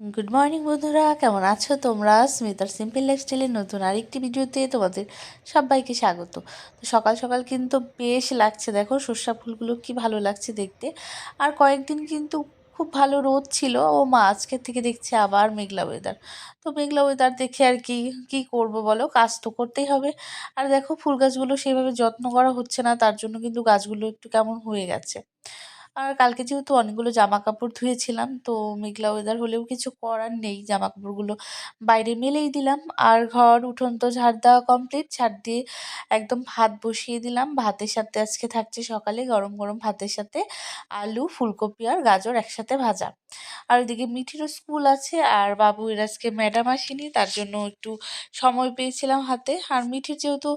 Good morning বন্ধুরা। কেমন আছো তোমরা? স্মিতার সিম্পল লাইফস্টাইলের নতুন আরেকটি ভিডিওতে তোমাদের সবাইকে স্বাগত। তো সকাল সকাল কিন্তু বেশ লাগছে। দেখো, সর্ষা ফুলগুলো কি ভালো লাগছে দেখতে। আর কয়েকদিন কিন্তু খুব ভালো রোদ ছিল। ও মা আজকের থেকে দেখছি আবার মেঘলা ওয়েদার তো মেঘলা ওয়েদার দেখে আর কি কি করব বলো? কাজ তো করতেই হবে। আর দেখো, ফুল গাছগুলো সেভাবে যত্ন করা হচ্ছে না। তার জন্য কিন্তু গাছগুলো একটু কেমন হয়ে গেছে। আর কালকে যেহেতু অনেকগুলো জামা কাপড় ধুয়েছিলাম, তো মেঘলা ওয়েদার হলেও কিছু করার নেই। জামা কাপড়গুলো বাইরে মেলেই দিলাম। আর ঘর, উঠোন তো ঝাড় দেওয়া কমপ্লিট ঝাড় দিয়ে একদম ভাত বসিয়ে দিলাম। ভাতের সাথে আজকে থাকছে সকালে গরম গরম ভাতের সাথে আলু, ফুলকপি আর গাজর একসাথে ভাজা। আর ওইদিকে মিঠিরও স্কুল আছে আর বাবু এর আজকে ম্যাডাম আসেনি, তার জন্য একটু সময় পেয়েছিলাম হাতে। আর মিঠির যেহেতু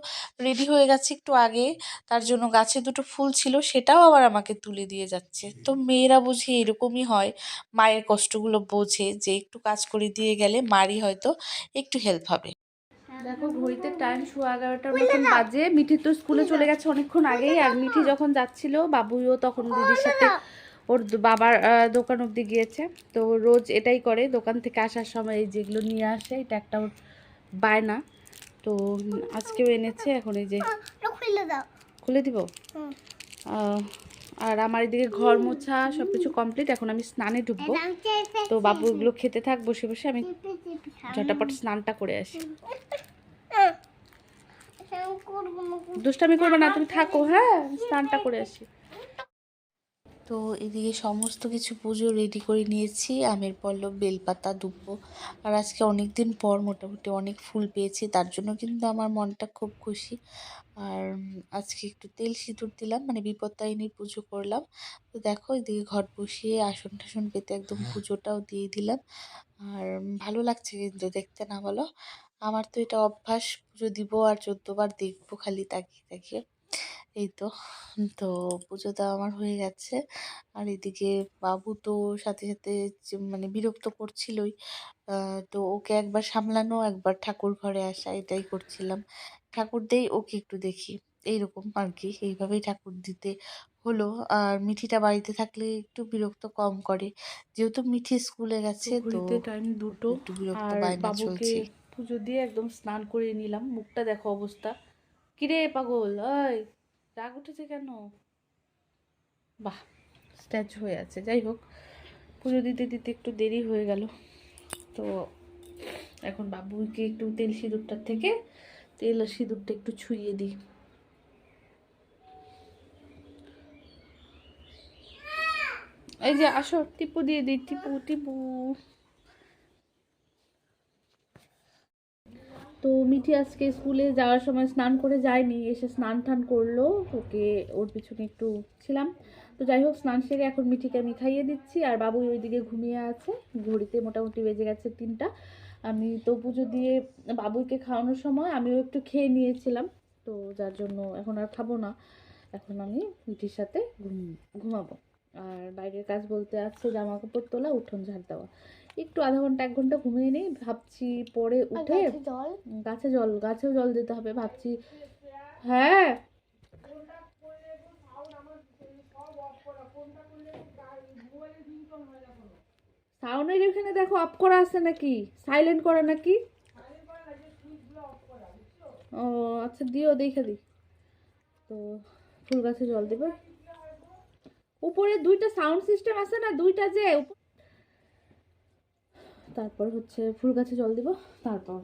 রেডি হয়ে গেছে একটু আগে, তার জন্য গাছে দুটো ফুল ছিল, সেটাও আবার আমাকে তুলে দিয়ে যাচ্ছে। তো মেয়েরা বুঝি এরকমই হয়। মায়ের কষ্টগুলো বোঝে যে একটু কাজ করে দিয়ে গেলে মারই হয়তো একটু হেল্প হবে। দেখো ঘড়িতে টাইম সোয়া এগারোটার মতন বাজে। মিঠি তো স্কুলে চলে গেছে অনেকক্ষণ আগেই আর মিঠি যখন যাচ্ছিল বাবুইও তখন দিদির সাথে ওর বাবার দোকান অব্দি গিয়েছে। তো রোজ এটাই করে দোকান থেকে আসার সময় এই যেগুলো নিয়ে আসে এটা একটা ওর বায়না। তো আজকেও এনেছে এখন এই যে খুলে দাও। দিব? আহ, আর আমার এদিকে ঘর মোছা সব কিছু কমপ্লিট এখন আমি স্নানে ঢুকবো। তো বাবু এগুলো খেতে থাক বসে বসে আমি ঝটাপট স্নানটা করে আসি। দুষ্টামি করব না তুমি থাকো হ্যাঁ? স্নানটা করে আসি। তো এদিকে সমস্ত কিছু পুজো রেডি করে নিয়েছি আমের পল্লব বেলপাতা দুব্বো। আর আজকে অনেক দিন পর মোটামুটি অনেক ফুল পেয়েছি তার জন্য কিন্তু আমার মনটা খুব খুশি। আর আজকে একটু তেল সিঁদুর দিলাম মানে বিপত্তারিণীর পুজো করলাম। তো দেখো এদিকে ঘর বসিয়ে আসন টাসন পেতে একদম পুজোটাও দিয়ে দিলাম। আর ভালো লাগছে কিন্তু দেখতে না বলো। আমার তো এটা অভ্যাস পুজো দিব আর চোদ্দবার দেখব খালি তাকিয়ে তাকিয়ে। এই তো তো পুজো দেওয়া আমার হয়ে গেছে। আর এদিকে বাবু তো সাথে সাথে মানে বিরক্ত করছিলই। তো ওকে একবার সামলানো একবার ঠাকুর ঘরে আসা এটাই করছিলাম। ঠাকুর দেই ওকে একটু দেখি। এইরকম আর কি এইভাবেই ঠাকুর দিতে হলো। আর মিঠিটা বাড়িতে থাকলে একটু বিরক্ত কম করে। যেহেতু মিঠি স্কুলে গেছে তো টাইম দুটো। একটু বিরক্ত বায়না চলছে। পুজো দিয়ে একদম স্নান করে নিলাম। মুখটা দেখো অবস্থা। কিরে পাগল? ওই রাগ উঠেছে কেন? বাহ, স্ট্যাচু হয়ে আছে। যাই হোক, পুজো দিতে দিতে একটু দেরি হয়ে গেল। তো এখন বাবুকে একটু তেল সিঁদুরটার থেকে তেল আর সিঁদুরটা একটু ছুঁয়ে দিই। এই যে আসো, টিপু দিয়ে দিই, টিপু টিপু। তো মিঠি আজকে স্কুলে যাওয়ার সময় স্নান করে যায়নি, এসে স্নান টান করল, ওকে ওর পিছনে একটু ছিলাম। তো যাই হোক, স্নান সেরে এখন মিঠিকে আমি খাইয়ে দিচ্ছি, আর বাবুই ওইদিকে ঘুমিয়ে আছে। ঘড়িতে মোটামুটি বেজে গেছে তিনটা। আমি তো পুজো দিয়ে বাবুইকে খাওয়ানোর সময় আমিও একটু খেয়ে নিয়েছিলাম। তো যার জন্য এখন আর খাব না। এখন আমি মিঠির সাথে ঘুম ঘুমাবো। আর বাইরের কাজ বলতে আছে জামা কাপড় তোলা উঠোন ঝাড় দেওয়া। একটু আধা ঘণ্টা এক ঘণ্টা ঘুমিয়ে নেই ভাবছি পরে উঠে গাছে জল? গাছেও জল দিতে হবে ভাবছি হ্যাঁ। সাউন্ডের এখানে দেখো অফ করা আছে নাকি? সাইলেন্ট করা নাকি? ও আচ্ছা দিও দেখে দিই। তো ফুল গাছে জল দেবে। উপরে দুইটা সাউন্ড সিস্টেম আছে না দুইটা যে তারপর হচ্ছে ফুল গাছে জল দিব তারপর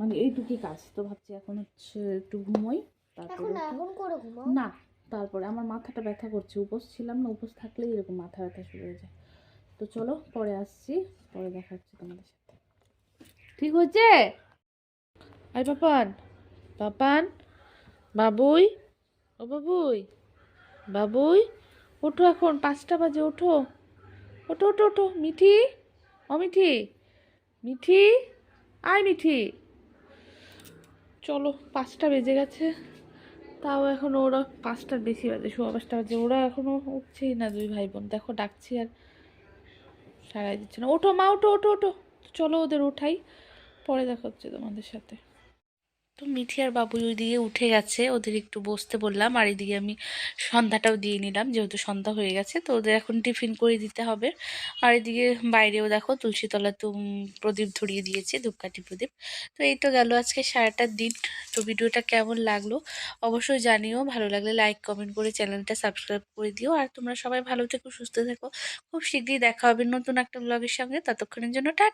মানে এইটুকুই কাজ। তো ভাবছি এখন হচ্ছে একটু ঘুমোই তারপর না তারপরে আমার মাথাটা ব্যথা করছে উপোস ছিলাম না উপোস থাকলেই এরকম মাথা ব্যথা শুরু হয়ে যায়। তো চলো পরে আসছি পরে দেখা হচ্ছে তোমাদের সাথে। ঠিক হচ্ছে আই পাপান পাপান বাবুই ও বাবুই বাবুই ওঠো এখন, পাঁচটা বাজে, ওঠো। ওঠো ওঠো ওঠো। মিঠি? ও মিঠি? আয় মিঠি। চলো, পাঁচটা বেজে গেছে। তাও এখন ওরা পাঁচটার বেশি বাজে, সোয়া পাঁচটা বাজে। ওরা এখনও উঠছেই না দুই ভাই বোন দেখো, ডাকছি আর সারাই দিচ্ছে না। ওঠো মা, ওঠো ওঠো ওঠো। চলো ওদের ওঠাই। পরে দেখা হচ্ছে তোমাদের সাথে। তো মিঠি আর বাবুই ওইদিকে উঠে গেছে, ওদের একটু বসতে বললাম, আর এদিকে আমি সন্ধ্যাটাও দিয়ে নিলাম, যেহেতু সন্ধ্যা হয়ে গেছে, তো ওদের এখন টিফিন করে দিতে হবে। আর এদিকে বাইরেও দেখো তুলসীতলা তো প্রদীপ ধরিয়ে দিয়েছে, ধূপকাঠি প্রদীপ। তো এই তো গেল আজকে সারাটা দিন। তো ভিডিওটা কেমন লাগল অবশ্যই জানিও, ভালো লাগলে লাইক কমেন্ট করে চ্যানেলটা সাবস্ক্রাইব করে দিও। আর তোমরা সবাই ভালো থেকো, সুস্থ থেকো। খুব শীঘ্রই দেখা হবে নতুন একটা ব্লগের সঙ্গে। ততক্ষণের জন্য টা